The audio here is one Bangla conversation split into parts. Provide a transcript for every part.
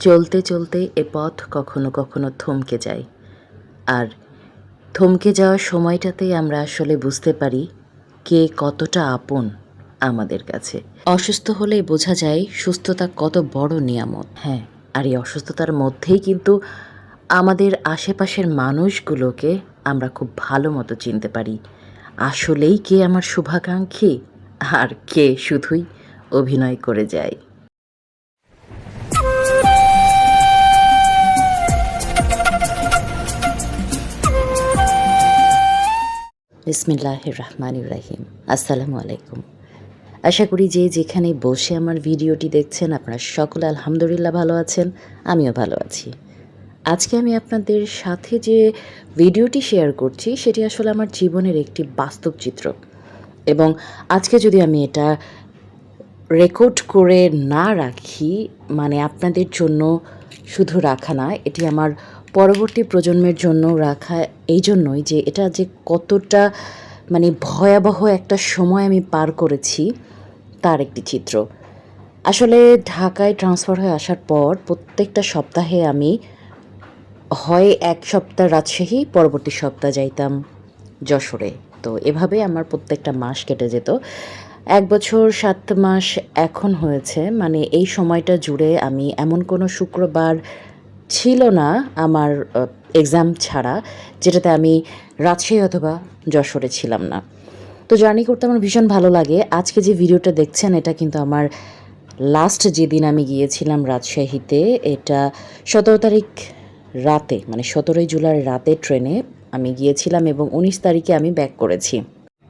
চলতে চলতে এ পথ কখনো কখনো থমকে যায়। আর থমকে যাওয়ার সময়টাতেই আমরা আসলে বুঝতে পারি কে কতটা আপন আমাদের কাছে। অসুস্থ হলেই বোঝা যায় সুস্থতা কত বড় নিয়ামত। হ্যাঁ আর এই অসুস্থতার মধ্যেই কিন্তু আমাদের আশেপাশের মানুষগুলোকে আমরা খুব ভালো মতো চিনতে পারি। আসলেই কে আমার শুভাকাঙ্ক্ষী? আর কে শুধুই অভিনয় করে যায়? বিসমিল্লাহ রহমান রাহিম। আসসালামু আলাইকুম। আশা করি যে যেখানে বসে আমার ভিডিওটি দেখছেন, আপনারা সকলে আলহামদুলিল্লাহ ভালো আছেন, আমিও ভালো আছি। আজকে আমি আপনাদের সাথে যে ভিডিওটি শেয়ার করছি, সেটি আসলে আমার জীবনের একটি বাস্তব চিত্র। এবং আজকে যদি আমি এটা রেকর্ড করে না রাখি মানে আপনাদের জন্য শুধু রাখা না, এটি আমার পরবর্তী প্রজন্মের জন্য রাখা এই জন্যই যে এটা যে কতটা মানে ভয়াবহ একটা সময় আমি পার করেছি তার একটি চিত্র। আসলে ঢাকায় ট্রান্সফার হয়ে আসার পর প্রত্যেকটা সপ্তাহে আমি হয় এক সপ্তাহ রাজশাহী, পরবর্তী সপ্তাহ যাইতাম যশোরে। তো এভাবে আমার প্রত্যেকটা মাস কেটে যেত। এক বছর সাত মাস এখন হয়েছে মানে এই সময়টা জুড়ে আমি এমন কোনো শুক্রবার ছিল না আমার এক্সাম ছাড়া, যেটাতে আমি রাজশাহী অথবা যশোরে ছিলাম না। তো জার্নি করতে আমার ভীষণ ভালো লাগে। আজকে যে ভিডিওটা দেখছেন, এটা কিন্তু আমার লাস্ট যেদিন আমি গিয়েছিলাম রাজশাহীতে, এটা সতেরো তারিখ রাতে মানে সতেরোই জুলাই রাতে ট্রেনে আমি গিয়েছিলাম এবং উনিশ তারিখে আমি ব্যাক করেছি।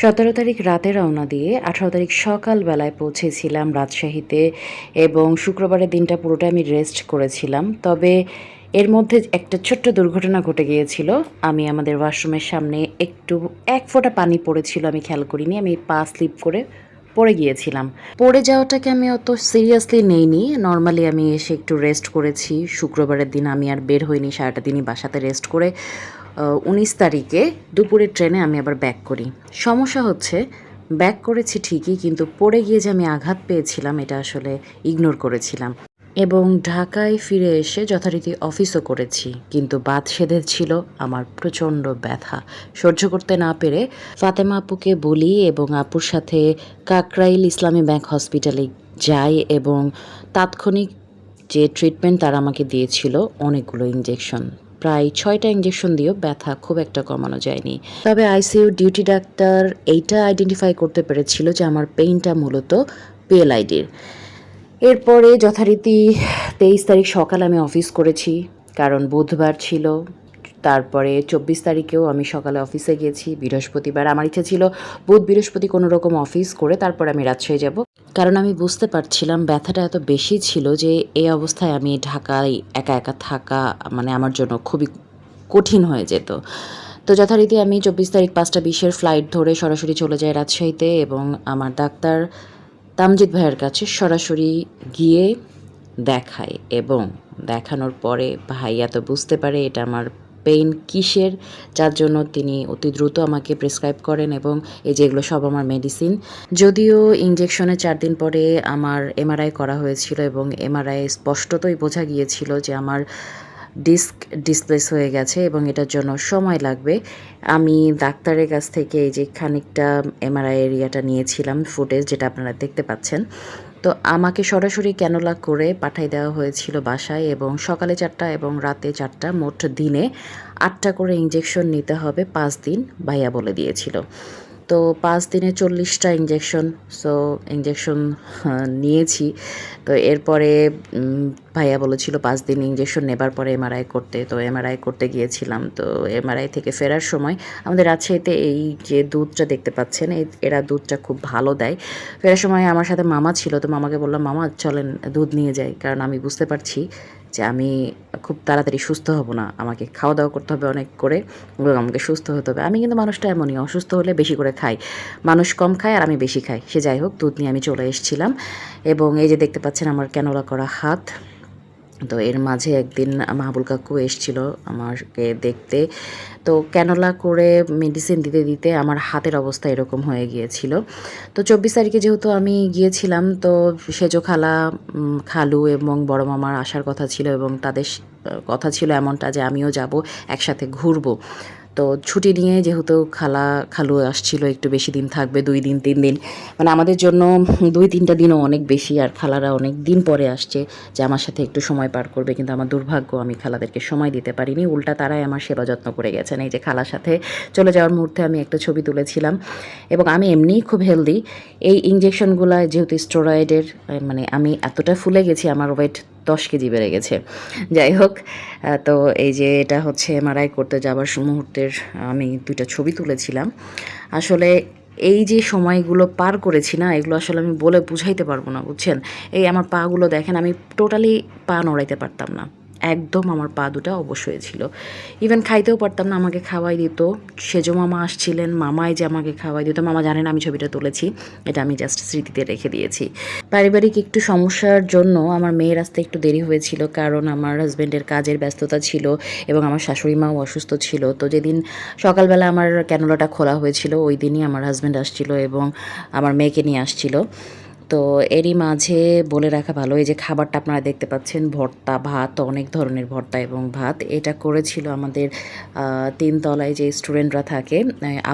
সতেরো তারিখ রাতে রওনা দিয়ে আঠারো তারিখ সকালবেলায় পৌঁছেছিলাম রাজশাহীতে এবং শুক্রবারের দিনটা পুরোটা আমি রেস্ট করেছিলাম। তবে এর মধ্যে একটা ছোট্ট দুর্ঘটনা ঘটে গিয়েছিল। আমি আমাদের ওয়াশরুমের সামনে একটু, এক ফোঁটা পানি পড়েছিল, আমি খেয়াল করিনি, আমি পা স্লিপ করে পড়ে গিয়েছিলাম। পড়ে যাওয়াটাকে আমি অত সিরিয়াসলি নেইনি। নর্মালি আমি এসে একটু রেস্ট করেছি। শুক্রবারের দিন আমি আর বের হইনি, সারাটা দিনই বাসাতে রেস্ট করে উনিশ তারিখে দুপুরের ট্রেনে আমি আবার ব্যাক করি। সমস্যা হচ্ছে ব্যাক করেছি ঠিকই, কিন্তু পড়ে গিয়ে যে আমি আঘাত পেয়েছিলাম, এটা আসলে ইগনোর করেছিলাম। এবং ঢাকায় ফিরে এসে যথারীতি অফিসও করেছি, কিন্তু বাদ সেধে ছিল আমার প্রচণ্ড ব্যথা। সহ্য করতে না পেরে ফাতেমা আপুকে বলি এবং আপুর সাথে কাকরাইল ইসলামী ব্যাংক হসপিটালে যাই এবং তাৎক্ষণিক যে ট্রিটমেন্ট তারা আমাকে দিয়েছিল, অনেকগুলো ইঞ্জেকশন প্রায় ছয়টা ইঞ্জেকশন দিয়েও ব্যথা খুব একটা কমানো যায়নি। তবে আইসিইউ ডিউটি ডাক্তার এইটা আইডেন্টিফাই করতে পেরেছিল যে আমার পেইনটা মূলত পিএলআইডির এরপরে যথারীতি তেইশ তারিখ সকালে আমি অফিস করেছি, কারণ বুধবার ছিল। তারপরে চব্বিশ তারিখেও আমি সকালে অফিসে গেছি, বৃহস্পতিবার। আমার ইচ্ছা ছিল বুধ বৃহস্পতি কোনো রকম অফিস করে তারপর আমি রাজশাহী যাব। কারণ আমি বুঝতে পারছিলাম ব্যথাটা এত বেশি ছিল যে এই অবস্থায় আমি ঢাকায় একা একা থাকা মানে আমার জন্য খুবই কঠিন হয়ে যেত। তো যথারীতি আমি চব্বিশ তারিখ পাঁচটা বিশের ফ্লাইট ধরে সরাসরি চলে যাই রাজশাহীতে এবং আমার ডাক্তার তামজিৎ ভাইয়ের কাছে সরাসরি গিয়ে দেখায় এবং দেখানোর পরে ভাইয়া তো বুঝতে পারে এটা আমার পেইন কিসের? যার জন্য তিনি অতি দ্রুত আমাকে প্রেসক্রাইব করেন এবং এই যেগুলো সব আমার মেডিসিন যদিও ইঞ্জেকশনে চার দিন পরে আমার এমআরআই করা হয়েছিল এবং এমআরআই স্পষ্টতই বোঝা গিয়েছিল যে আমার ডিস্ক ডিসপ্লেস হয়ে গেছে এবং এটার জন্য সময় লাগবে। আমি ডাক্তারের কাছ থেকে এই যে খানিকটা এমআরআই এরিয়াটা নিয়েছিলাম ফুটেজ যেটা আপনারা দেখতে পাচ্ছেন। তো আমাকে সরাসরি ক্যানোলা করে পাঠাই দেওয়া হয়েছিল বাসায় এবং সকালে চারটা এবং রাতে চারটা, মোট দিনে আটটা করে ইঞ্জেকশন নিতে হবে, পাঁচ দিন ভাইয়া বলে দিয়েছিল। তো পাঁচ দিনে চল্লিশটা ইঞ্জেকশন সো ইঞ্জেকশন নিয়েছি। তো এরপরে ভাইয়া বলেছিল পাঁচ দিন ইঞ্জেকশন নেবার পরে এমআরআই করতে, তো এমআরআই করতে গিয়েছিলাম। তো এমআরআই থেকে ফেরার সময় আমাদের রাজশাহীতে এই যে দুধটা দেখতে পাচ্ছেন এই এরা দুধটা খুব ভালো দেয়। ফেরার সময় আমার সাথে মামা ছিল, তো মামাকে বললাম, মামা, চলেন দুধ নিয়ে যাই। কারণ আমি বুঝতে পারছি যে আমি খুব তাড়াতাড়ি সুস্থ হব না। আমাকে খাওয়া দাওয়া করতে হবে অনেক করে এবং আমাকে সুস্থ হতে হবে। আমি কিন্তু মানুষটা এমনই, অসুস্থ হলে বেশি করে খাই। মানুষ কম খায় আর আমি বেশি খাই। সে যাই হোক, দুধ নিয়ে আমি চলে এসেছিলাম এবং এই যে দেখতে পাচ্ছেন আমার ক্যানোলা করা হাত। তো এর মাঝে একদিন মাহবুল কাকু এসছিল আমাকে দেখতে। তো ক্যানোলা করে মেডিসিন দিতে দিতে আমার হাতের অবস্থা এরকম হয়ে গিয়েছিল। তো চব্বিশ তারিখে যেহেতু আমি গিয়েছিলাম, তো সেজো খালা খালু এবং বড় মামার আসার কথা ছিল এবং তাদের কথা ছিল এমনটা যে আমিও যাব, একসাথে ঘুরবো। তো ছুটি নিয়ে যেহেতু খালা খালু আসছিল, একটু বেশি দিন থাকবে, দুই দিন, তিন দিন। মানে আমাদের জন্য দুই, তিনটা দিনও অনেক বেশি, আর খালারা অনেক দিন পরে আসছে যে আমার সাথে একটু সময় পার করবে, কিন্তু আমার দুর্ভাগ্য, আমি খালাদেরকে সময় দিতে পারিনি। উল্টা তারাই আমার সেবা যত্ন করে গেছেন। এই যে খালার সাথে চলে যাওয়ার মুহূর্তে আমি একটা ছবি তুলেছিলাম, এবং আমি এমনিই খুব হেলদি এই ইঞ্জেকশনগুলো যেহেতু স্টেরয়েডের মানে আমি এতটা ফুলে গেছি, আমার ওয়েট দশ কেজি বেড়ে গেছে। যাই হোক তো এই যে এটা হচ্ছে এমআরআই করতে যাবার মুহূর্তের, আমি দুইটা ছবি তুলেছিলাম। আসলে এই যে সময়গুলো পার করেছি না, এগুলো আসলে আমি বলে বুঝাইতে পারব না, বুঝছেন? এই আমার পাগুলো দেখেন, আমি টোটালি পা নড়াইতে পারতাম না। একদম আমার পা দুটা অবশ্যই ছিল ইভেন খাইতেও পারতাম না, আমাকে খাওয়াই দিত। সেজো মামা আসছিলেন, মামাই যে আমাকে খাওয়াই দিত, মামা জানেন আমি ছবিটা তুলেছি, এটা আমি জাস্ট স্মৃতিতে রেখে দিয়েছি। পারিবারিক একটু সমস্যার জন্য আমার মেয়ের আসতে একটু দেরি হয়েছিল, কারণ আমার হাজব্যান্ডের কাজের ব্যস্ততা ছিল এবং আমার শাশুড়ি মাও অসুস্থ ছিল। তো যেদিন সকালবেলা আমার ক্যানোলাটা খোলা হয়েছিল, ওই দিনই আমার হাজব্যান্ড আসছিল এবং আমার মেয়েকে নিয়ে আসছিল। তো এরই মাঝে বলে রাখা ভালো এই যে খাবারটা আপনারা দেখতে পাচ্ছেন ভর্তা ভাত অনেক ধরনের ভর্তা এবং ভাত। এটা করেছিল আমাদের তিনতলায় যে স্টুডেন্টরা থাকে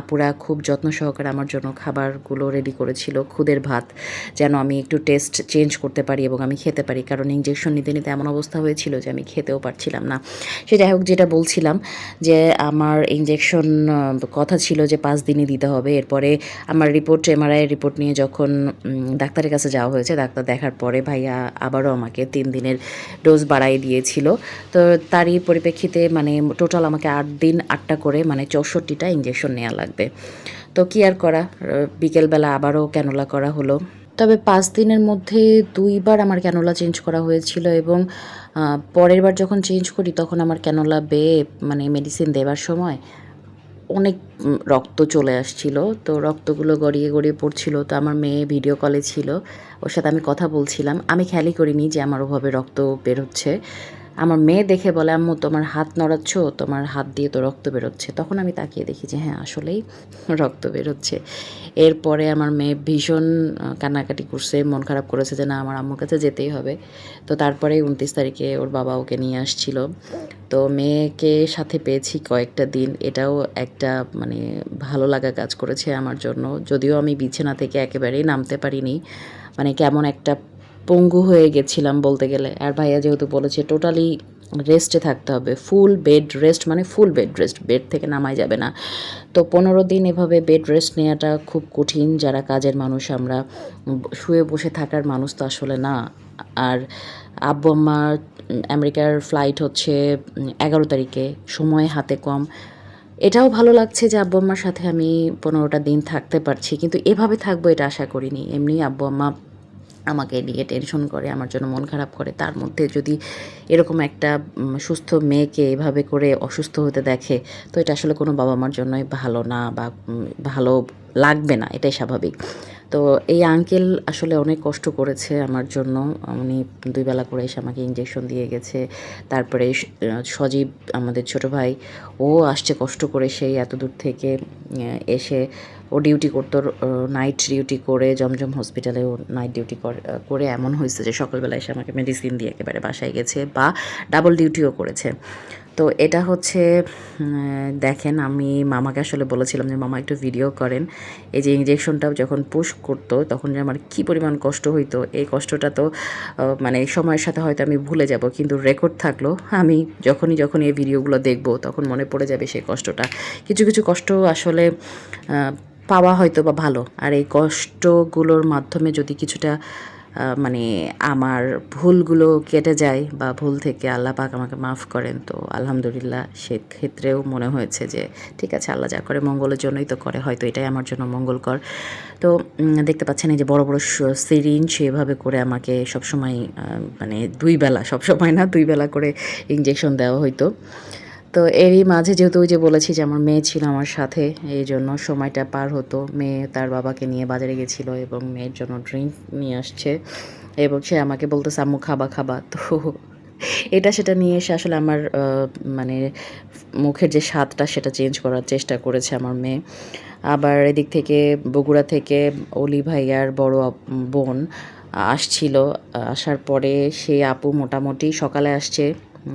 আপুরা খুব যত্ন সহকারে আমার জন্য খাবারগুলো রেডি করেছিল খুদের ভাত যেন আমি একটু টেস্ট চেঞ্জ করতে পারি এবং আমি খেতে পারি। কারণ ইঞ্জেকশন নিতে নিতে এমন অবস্থা হয়েছিল যে আমি খেতেও পারছিলাম না। সে যাই হোক যেটা বলছিলাম যে আমার ইঞ্জেকশন কথা ছিল যে পাঁচ দিনই দিতে হবে। এরপরে আমার রিপোর্ট এমআরআই রিপোর্ট নিয়ে যখন উম, ডাক্তারের কাছে যাওয়া হয়েছে। ডাক্তার দেখার পরে ভাইয়া আবারও আমাকে তিন দিনের ডোজ বাড়াই দিয়েছিল। তো তারই পরিপ্রেক্ষিতে মানে টোটাল আমাকে আট দিন, আটটা করে মানে চৌষট্টিটা ইঞ্জেকশন নেওয়া লাগবে। তো কি আর করা? বিকেলবেলা আবারও ক্যানোলা করা হলো। তবে পাঁচ দিনের মধ্যে দুইবার আমার ক্যানোলা চেঞ্জ করা হয়েছিল এবং পরের বার যখন চেঞ্জ করি তখন আমার ক্যানোলা বেয়ে মানে মেডিসিন দেওয়ার সময় অনেক রক্ত চলে আসছিল। তো রক্তগুলো গড়িয়ে গড়িয়ে পড়ছিল। তো আমার মেয়ে ভিডিও কলে ছিল। ওর সাথে আমি কথা বলছিলাম। আমি খেয়ালই করিনি যে আমার ওভাবে রক্ত বের হচ্ছে। আমার মেয়ে দেখে বলে, আম্মু, তোমার হাত নড়াচ্ছ, তোমার হাত দিয়ে তো রক্ত বেরোচ্ছে। তখন আমি তাকিয়ে দেখি যে হ্যাঁ আসলেই রক্ত বেরোচ্ছে। এরপরে আমার মেয়ে ভীষণ কান্নাকাটি করছে, মন খারাপ করেছে যে, না, আমার আম্মুর কাছে যেতেই হবে। তো তারপরে উনত্রিশ তারিখে ওর বাবা ওকে নিয়ে আসছিল। তো মেয়েকে সাথে পেয়েছি কয়েকটা দিন। এটাও একটা মানে ভালো লাগা কাজ করেছে আমার জন্য। যদিও আমি বিছানা থেকে একেবারেই নামতে পারিনি। মানে কেমন একটা পঙ্গু হয়ে গেছিলাম বলতে গেলে। আর ভাইয়া যেহেতু বলেছে টোটালি রেস্টে থাকতে হবে। ফুল বেড রেস্ট মানে ফুল বেড রেস্ট বেড থেকে নামাই যাবে না। তো পনেরো দিন এভাবে বেড রেস্ট নেওয়াটা খুব কঠিন। যারা কাজের মানুষ, আমরা শুয়ে বসে থাকার মানুষ তো আসলে না। আর আব্বু আম্মার আমেরিকার ফ্লাইট হচ্ছে এগারো তারিখে, সময় হাতে কম। এটাও ভালো লাগছে যে আব্বু আম্মার সাথে আমি পনেরোটা দিন থাকতে পারছি, কিন্তু এভাবে থাকব এটা আশা করিনি। এমনি আব্বু আম্মা আমাকে নিয়ে টেনশন করে, আমার জন্য মন খারাপ করে। তার মধ্যে যদি এরকম একটা সুস্থ মেয়েকে এভাবে করে অসুস্থ হতে দেখে, তো এটা আসলে কোনো বাবা মার জন্যই ভালো না বা ভালো লাগবে না, এটাই স্বাভাবিক। তো এই আঙ্কেল আসলে অনেক কষ্ট করেছে আমার জন্য। উনি দুই বেলা করে এসে আমাকে ইঞ্জেকশন দিয়ে গেছে। তারপরে সজীব আমাদের ছোট ভাই, ও আসছে কষ্ট করে সেই এত দূর থেকে এসে ও ডিউটি করতো নাইট ডিউটি করে জমজম হসপিটালে ও নাইট ডিউটি করে এমন হয়েছে যে সকালবেলা এসে আমাকে মেডিসিন দিয়ে একেবারে বাসায় গেছে বা ডাবল ডিউটিও করেছে। তো এটা হচ্ছে দেখেন আমি মামাকে আসলে বলেছিলাম যে, মামা একটু ভিডিও করেন। এই যে ইঞ্জেকশনটা যখন পুশ করতো, তখন যে আমার কী পরিমাণ কষ্ট হইতো, এই কষ্টটা তো মানে সময়ের সাথে হয়তো আমি ভুলে যাব, কিন্তু রেকর্ড থাকল। আমি যখনই যখন এই ভিডিওগুলো দেখব, তখন মনে পড়ে যাবে সেই কষ্টটা। কিছু কিছু কষ্ট আসলে পাওয়া হয়তো বা ভালো। আর এই কষ্টগুলোর মাধ্যমে যদি কিছুটা মানে আমার ভুলগুলো কেটে যায় বা ভুল থেকে আল্লাহ পাক আমাকে মাফ করেন, তো আলহামদুলিল্লাহ সেক্ষেত্রেও মনে হয়েছে যে, ঠিক আছে, আল্লাহ যা করে মঙ্গলের জন্যই তো করে, হয়তো এটাই আমার জন্য মঙ্গলকর। তো দেখতে পাচ্ছেন এই যে বড় বড় সিরিঞ্জ এভাবে করে আমাকে সবসময় মানে দুই বেলা, সবসময় না, দুই বেলা করে ইঞ্জেকশন দেওয়া হইতো। তো এরই মাঝে যেহেতু ওই যে বলেছি যে আমার মেয়ে ছিল আমার সাথে এই জন্য সময়টা পার হতো। মেয়ে তার বাবাকে নিয়ে বাজারে গেছিল এবং মেয়ের জন্য ড্রিঙ্ক নিয়ে আসছে এবং সে আমাকে বলতেছে, আম্মু, খাবা খাবা। তো এটা সেটা নিয়ে এসে আসলে আমার মানে মুখের যে স্বাদটা সেটা চেঞ্জ করার চেষ্টা করেছে আমার মেয়ে। আবার এদিক থেকে বগুড়া থেকে অলি ভাইয়ার বড় বোন আসছিল। আসার পরে সেই আপু মোটামুটি সকালে আসছে।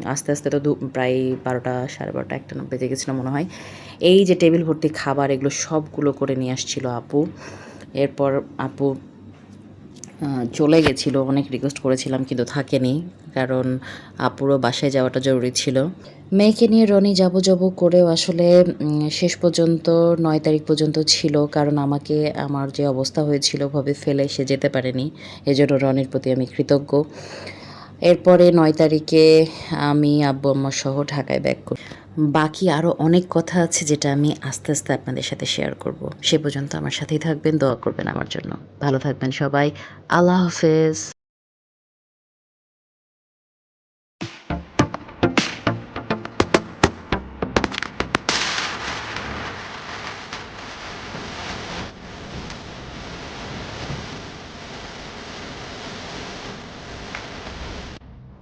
আস্তে আস্তে তো প্রায় বারোটা, সাড়ে বারোটা, একটা বেজে গেছিল মনে হয়। এই যে টেবিল ভর্তি খাবার, এগুলো সবগুলো করে নিয়ে আসছিল আপু। এরপর আপু চলে গেছিল, অনেক রিকোয়েস্ট করেছিলাম, কিন্তু থাকেনি। কারণ আপুরও বাসায় যাওয়াটা জরুরি ছিল। মেয়েকে নিয়ে রনি যাব যাব করেও আসলে শেষ পর্যন্ত, নয় তারিখ পর্যন্ত ছিল। কারণ আমাকে, আমার যে অবস্থা হয়েছিল, ভাবে ফেলে সে যেতে পারেনি। এজন্য রনির প্রতি আমি কৃতজ্ঞ। এরপরে নয় তারিখে আমি আব্বু আম্মা সহ ঢাকায় ব্যাক করি। বাকি আরও অনেক কথা আছে যেটা আমি আস্তে আস্তে আপনাদের সাথে শেয়ার করব। সে পর্যন্ত আমার সাথেই থাকবেন, দোয়া করবেন আমার জন্য। ভালো থাকবেন সবাই। আল্লাহ হাফেজ।